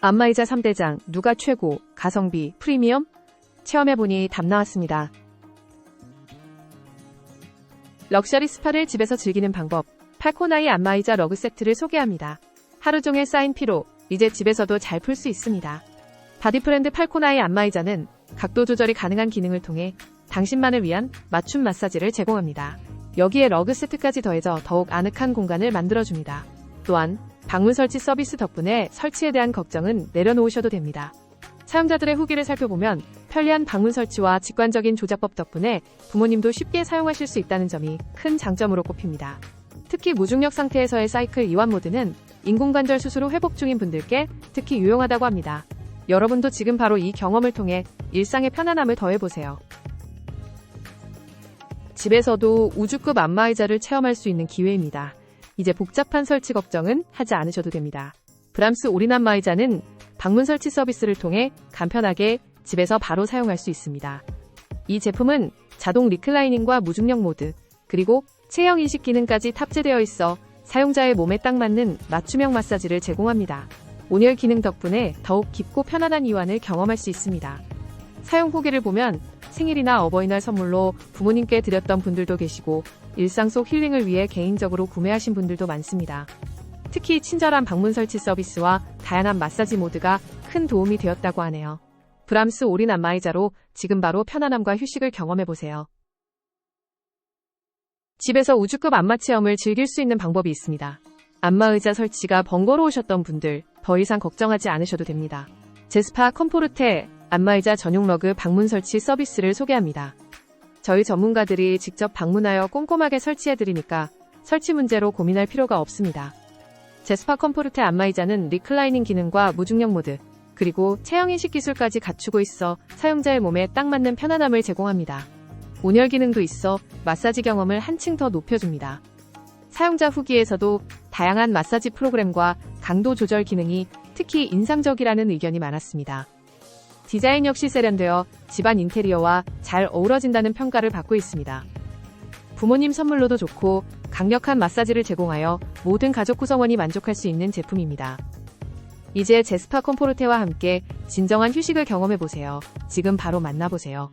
안마의자 3대장, 누가 최고, 가성비, 프리미엄? 체험해보니 답 나왔습니다. 럭셔리 스파를 집에서 즐기는 방법, 팔코나이 안마의자 러그 세트를 소개합니다. 하루 종일 쌓인 피로, 이제 집에서도 잘 풀 수 있습니다. 바디프렌드 팔코나이 안마의자는 각도 조절이 가능한 기능을 통해 당신만을 위한 맞춤 마사지를 제공합니다. 여기에 러그 세트까지 더해져 더욱 아늑한 공간을 만들어줍니다. 또한 방문 설치 서비스 덕분에 설치에 대한 걱정은 내려놓으셔도 됩니다. 사용자들의 후기를 살펴보면 편리한 방문 설치와 직관적인 조작법 덕분에 부모님도 쉽게 사용하실 수 있다는 점이 큰 장점으로 꼽힙니다. 특히 무중력 상태에서의 사이클 이완 모드는 인공관절 수술 후 회복 중인 분들께 특히 유용하다고 합니다. 여러분도 지금 바로 이 경험을 통해 일상의 편안함을 더해보세요. 집에서도 우주급 안마 의자를 체험할 수 있는 기회입니다. 이제 복잡한 설치 걱정은 하지 않으셔도 됩니다. 브람스 올인 안마의자는 방문 설치 서비스를 통해 간편하게 집에서 바로 사용할 수 있습니다. 이 제품은 자동 리클라이닝과 무중력 모드, 그리고 체형 인식 기능까지 탑재되어 있어 사용자의 몸에 딱 맞는 맞춤형 마사지를 제공합니다. 온열 기능 덕분에 더욱 깊고 편안한 이완을 경험할 수 있습니다. 사용 후기를 보면 생일이나 어버이날 선물로 부모님께 드렸던 분들도 계시고 일상 속 힐링을 위해 개인적으로 구매하신 분들도 많습니다. 특히 친절한 방문 설치 서비스와 다양한 마사지 모드가 큰 도움이 되었다고 하네요. 브람스 올인 안마의자로 지금 바로 편안함과 휴식을 경험해보세요. 집에서 우주급 안마 체험을 즐길 수 있는 방법이 있습니다. 안마의자 설치가 번거로우셨던 분들 더 이상 걱정하지 않으셔도 됩니다. 제스파 컴포르테 안마의자 전용 러그 방문 설치 서비스를 소개합니다. 저희 전문가들이 직접 방문하여 꼼꼼하게 설치해드리니까 설치 문제로 고민할 필요가 없습니다. 제스파 컴포르테 안마의자는 리클라이닝 기능과 무중력 모드, 그리고 체형인식 기술까지 갖추고 있어 사용자의 몸에 딱 맞는 편안함을 제공합니다. 온열 기능도 있어 마사지 경험을 한층 더 높여줍니다. 사용자 후기에서도 다양한 마사지 프로그램과 강도 조절 기능이 특히 인상적이라는 의견이 많았습니다. 디자인 역시 세련되어 집안 인테리어와 잘 어우러진다는 평가를 받고 있습니다. 부모님 선물로도 좋고 강력한 마사지를 제공하여 모든 가족 구성원이 만족할 수 있는 제품입니다. 이제 제스파 컴포르테와 함께 진정한 휴식을 경험해보세요. 지금 바로 만나보세요.